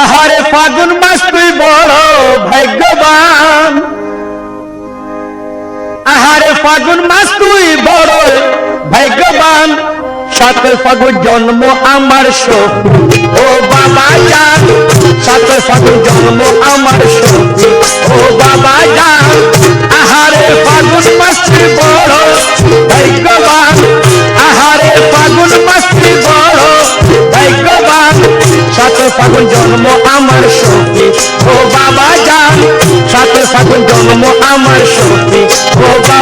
আহারে ফাগুন মাস তুই বড় ভাগ্যবান। আহারে ফাগুন মাস তুই বড় ভাগ্যবান। সাতের ফাগুন জন্ম আমার সখী ও ফাগুন জন্ম আমার সখী ও বাবা যান সাথে ফাগুন জন্ম আমার সখী ও বাবা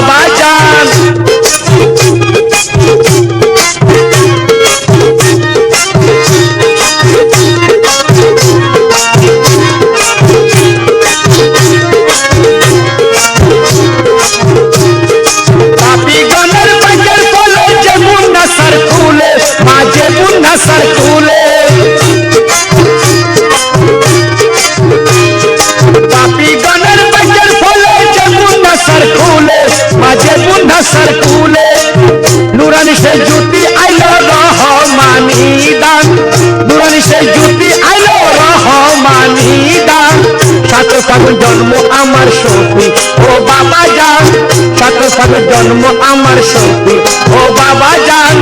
সাত জন্ম আমার সখী। ও বাবা জান সাত ফাগুন জন্ম আমার সখী। ও বাবা জান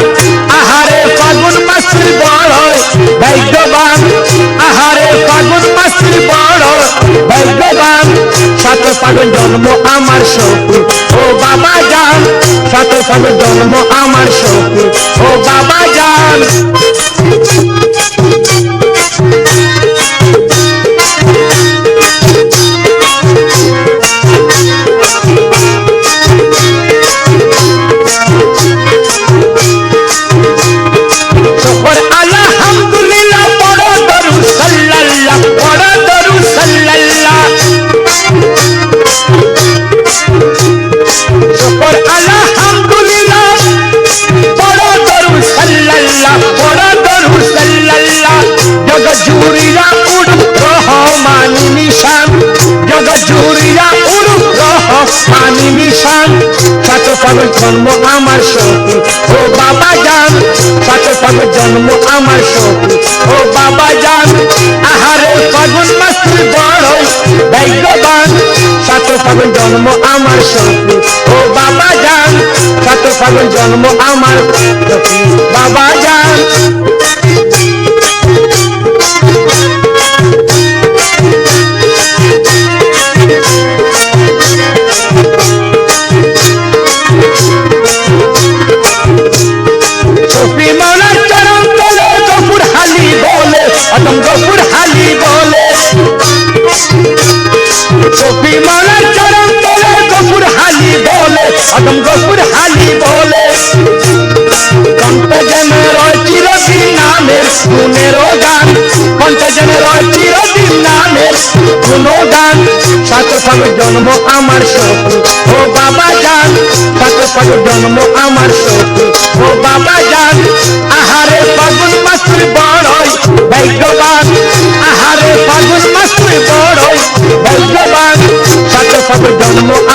আহারে ফাগুন মাসির বড় ভাগ্যবান। আহারে ফাগুন মাসির বড় ভাগ্যবান। সাত ফাগুন জন্ম আমার সখী। ও বাবা জান সাত ফাগুন জন্ম আমার সখী। ও বাবা জান ফাগুন জন্ম আমার সখী ও বাবা জান সাত ফাগুন জন্ম আমার সখী ও বাবা জান, আহারে ফাগুন মাসুর বড় ভাগ্যবান। সাত ফাগুন জন্ম আমার সখী ও বাবা জান সাত ফাগুন জন্ম আমার বাবা জান মৌলার চরণ তলে, গফুর হালি বলে অদম গফুর হালি বলে। কণ্ঠজনের চিরদিন নামের, গুণের গান। কণ্ঠজনের চিরদিন নামের গুণ গান। সাত ফাগ জন্ম আমার সখী ও বাবা জান। সাত ফাগ জন্ম আমার সখী ও বাবা আহারে